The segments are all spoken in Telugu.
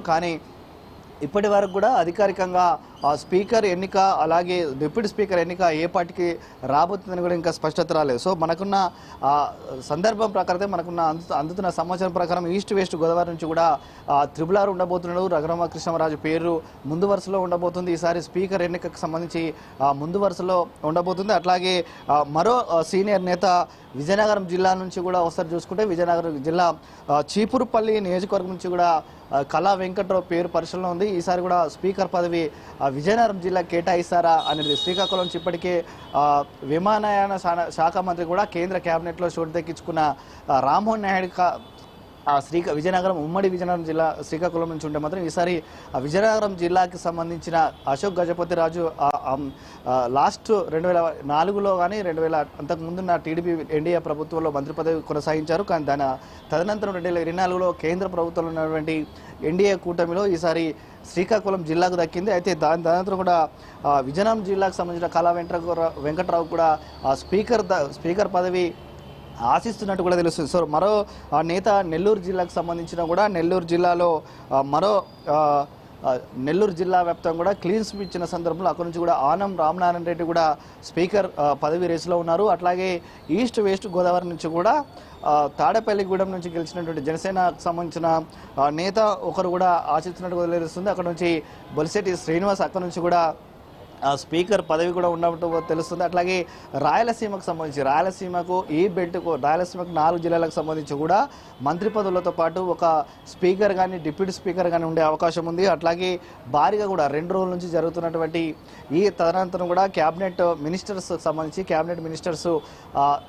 కానీ ఇప్పటి వరకు కూడా అధికారికంగా స్పీకర్ ఎన్నిక అలాగే డిప్యూటీ స్పీకర్ ఎన్నిక ఏ పార్టీకి రాబోతుందని కూడా ఇంకా స్పష్టత రాలేదు. సో మనకున్న సందర్భం ప్రకారం మనకున్న అందుతున్న సమాచారం ప్రకారం ఈస్ట్ వెస్ట్ గోదావరి నుంచి కూడా త్రిబుల్ ఆర్ ఉండబోతున్నాడు రఘురామకృష్ణరాజు పేరు ముందు వరుసలో ఉండబోతుంది. ఈసారి స్పీకర్ ఎన్నికకు సంబంధించి ముందు వరుసలో ఉండబోతుంది. అట్లాగే మరో సీనియర్ నేత విజయనగరం జిల్లా నుంచి కూడా ఒకసారి చూసుకుంటే విజయనగరం జిల్లా చీపురుపల్లి నియోజకవర్గం నుంచి కూడా కళా వెంకట్రావు పేరు పరిశీలన ఉంది. ఈసారి కూడా స్పీకర్ పదవి విజయనగరం జిల్లా కేటాయిస్తారా అనేది శ్రీకాకుళం నుంచి ఇప్పటికే విమానయాన శాఖ మంత్రి కూడా కేంద్ర కేబినెట్లో చోటు దక్కించుకున్న రామ్మోహన్ నాయుడు శ్రీ ఆ విజయనగరం ఉమ్మడి విజయనగరం జిల్లా శ్రీకాకుళం నుంచి ఉంటే మాత్రం ఈసారి ఆ విజయనగరం జిల్లాకి సంబంధించిన అశోక్ గజపతి రాజు లాస్ట్ రెండు వేల నాలుగులో కానీ రెండు వేల అంతకుముందున్న టీడీపీ ఎన్డీఏ ప్రభుత్వంలో మంత్రి పదవి కొనసాగించారు. కానీ దాని తదనంతరం రెండు వేల ఇరవై నాలుగులో కేంద్ర ప్రభుత్వంలో ఉన్నటువంటి ఎన్డీఏ కూటమిలో ఈసారి శ్రీకాకుళం జిల్లాకు దక్కింది. అయితే దాని తదనంతరం కూడా విజయనగరం జిల్లాకు సంబంధించిన కళా వెంకట వెంకట్రావు కూడా ఆ స్పీకర్ ద- స్పీకర్ పదవి ఆశిస్తున్నట్టు కూడా తెలుస్తుంది. సో మరో ఆ, నేత నెల్లూరు జిల్లాకు సంబంధించిన కూడా నెల్లూరు జిల్లాలో మరో నెల్లూరు జిల్లా వ్యాప్తంగా కూడా క్లీన్ స్వీప్ ఇచ్చిన సందర్భంలో అక్కడి నుంచి కూడా ఆనం రామనారాయణ రెడ్డి కూడా స్పీకర్ పదవి రేసులో ఉన్నారు. అట్లాగే ఈస్ట్ వెస్ట్ గోదావరి నుంచి కూడా తాడేపల్లిగూడెం నుంచి గెలిచినటువంటి జనసేనకు సంబంధించిన నేత ఒకరు కూడా ఆశిస్తున్నట్టు కూడా తెలుస్తుంది. అక్కడ నుంచి బొలిశెట్టి శ్రీనివాస్ అక్కడ నుంచి కూడా స్పీకర్ పదవి కూడా ఉన్నట్టు తెలుస్తుంది. అట్లాగే రాయలసీమకు సంబంధించి రాయలసీమకు ఈ బెల్ట్కు రాయలసీమకు నాలుగు జిల్లాలకు సంబంధించి కూడా మంత్రి పదవులతో పాటు ఒక స్పీకర్ కానీ డిప్యూటీ స్పీకర్ కానీ ఉండే అవకాశం ఉంది. అట్లాగే భారీగా కూడా రెండు రోజుల నుంచి జరుగుతున్నటువంటి ఈ తదనంతరం కూడా క్యాబినెట్ మినిస్టర్స్ సంబంధించి క్యాబినెట్ మినిస్టర్స్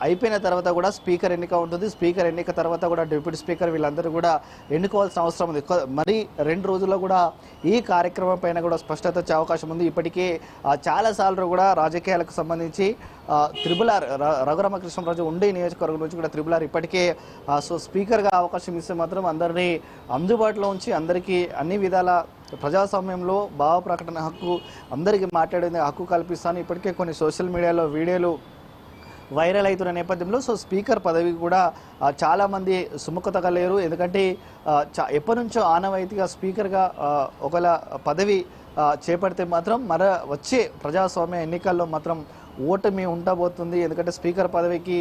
అయిపోయిన తర్వాత కూడా స్పీకర్ ఎన్నిక ఉంటుంది. స్పీకర్ ఎన్నిక తర్వాత కూడా డిప్యూటీ స్పీకర్ వీళ్ళందరూ కూడా ఎన్నుకోవాల్సిన అవసరం ఉంది. మరి రెండు రోజుల్లో కూడా ఈ కార్యక్రమం పైన కూడా స్పష్టత వచ్చే అవకాశం ఉంది. ఇప్పటికే చాలాసార్లు కూడా రాజకీయాలకు సంబంధించి త్రిబుల్ ఆర్ రఘురామకృష్ణరాజు ఉండే నియోజకవర్గం నుంచి కూడా త్రిబుల్ ఆర్ ఇప్పటికే సో స్పీకర్గా అవకాశం ఇస్తే మాత్రం అందరినీ అందుబాటులో ఉంచి అందరికీ అన్ని విధాల ప్రజాస్వామ్యంలో భావ ప్రకటన హక్కు అందరికీ మాట్లాడే హక్కు కల్పిస్తాను. ఇప్పటికే కొన్ని సోషల్ మీడియాలో వీడియోలు వైరల్ అవుతున్న నేపథ్యంలో సో స్పీకర్ పదవి కూడా చాలామంది సుముఖతగా లేరు ఎందుకంటే చా- ఎప్పటి నుంచో ఆనవాయితీగా స్పీకర్గా ఒకలా ఒకవేళ పదవి చేపడితే మాత్రం మర వచ్చే ప్రజాస్వామ్య ఎన్నికల్లో మాత్రం ఓటమి ఉండబోతుంది. ఎందుకంటే స్పీకర్ పదవికి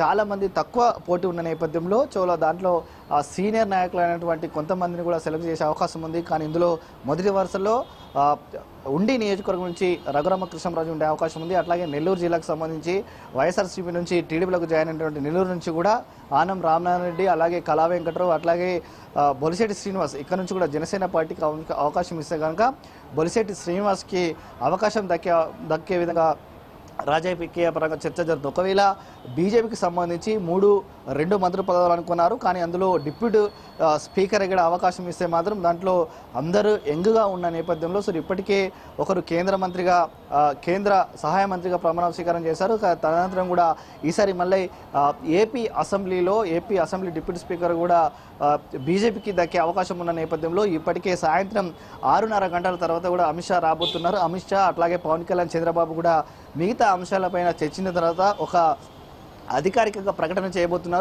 చాలామంది తక్కువ పోటీ ఉన్న నేపథ్యంలో చోలో దాంట్లో ఆ సీనియర్ నాయకులు అయినటువంటి కొంతమందిని కూడా సెలెక్ట్ చేసే అవకాశం ఉంది. కానీ ఇందులో మొదటి వరుసలో ఉండి నియోజకవర్గం నుంచి రఘురామకృష్ణరాజు ఉండే అవకాశం ఉంది. అట్లాగే నెల్లూరు జిల్లాకు సంబంధించి వైఎస్ఆర్సీపీ నుంచి టీడీపీలకు జాయిన్ అయినటువంటి నెల్లూరు నుంచి కూడా ఆనం రామనారాయణ రెడ్డి అలాగే కళా వెంకట్రావు అట్లాగే బొలిశెట్టి శ్రీనివాస్ ఇక్కడ నుంచి కూడా జనసేన పార్టీకి అవకాశం ఇస్తే కనుక బొలిశెట్టి శ్రీనివాస్కి అవకాశం దక్కే దక్కే విధంగా రాజకీయ పరంగా చర్చ జరుగుతుంది. ఒకవేళ బీజేపీకి సంబంధించి మూడు రెండు మంత్రి పదవులు అనుకున్నారు కానీ అందులో డిప్యూటీ స్పీకర్ ఇక్కడ అవకాశం ఇస్తే మాత్రం దాంట్లో అందరూ యంగ్గా ఉన్న నేపథ్యంలో సో ఇప్పటికే ఒకరు కేంద్ర మంత్రిగా కేంద్ర సహాయ మంత్రిగా ప్రమాణ స్వీకారం చేశారు. తదనంతరం కూడా ఈసారి మళ్ళీ ఏపీ అసెంబ్లీలో ఏపీ అసెంబ్లీ డిప్యూటీ స్పీకర్ కూడా బీజేపీకి దక్కే అవకాశం ఉన్న నేపథ్యంలో ఇప్పటికే సాయంత్రం ఆరున్నర గంటల తర్వాత కూడా అమిత్ షా రాబోతున్నారు. అమిత్ షా అట్లాగే పవన్ కళ్యాణ్ చంద్రబాబు కూడా మిగతా అంశాలపైన చర్చించిన తర్వాత ఒక అధికారికంగా ప్రకటన చేయబోతున్నారు.